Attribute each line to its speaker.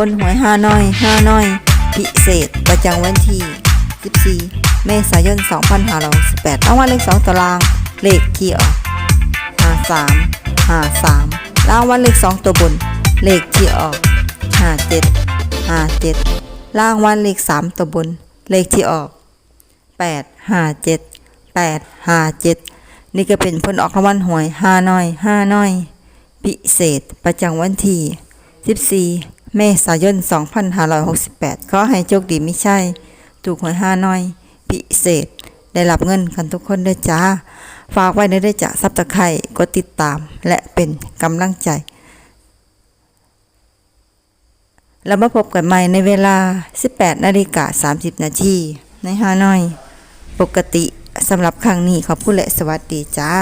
Speaker 1: พลหวยห้าน้อยห้าน้อย พิเศษประจำวันที่ 14 เมษายน 2518รางวัลเลข 2ตาราง เลขที่ออก53 53รางวัลเลข 2 ตัวบน เลขที่ออก 57 57รางวัลเลข 3 ตัวบน เลขที่ออก 857 857 นี่ก็เป็นผลออกรางวัลหวยห้าน้อยห้าน้อย พิเศษประจำวันที่ 14 เมษายน 2568 ขอให้โชคดีไม่ใช่ ถูกหวยห้าน้อย พิเศษ ได้รับเงินกันทุกคนด้วยจ้า ฝากไว้ในได้จะซับตะไคร่กดติดตามและเป็นกำลังใจ แล้วมาพบกันใหม่ในเวลา 18นาฬิกา30 นาทีในฮานอย ปกติสำหรับครั้งนี้ขอบคุณและสวัสดีจ้า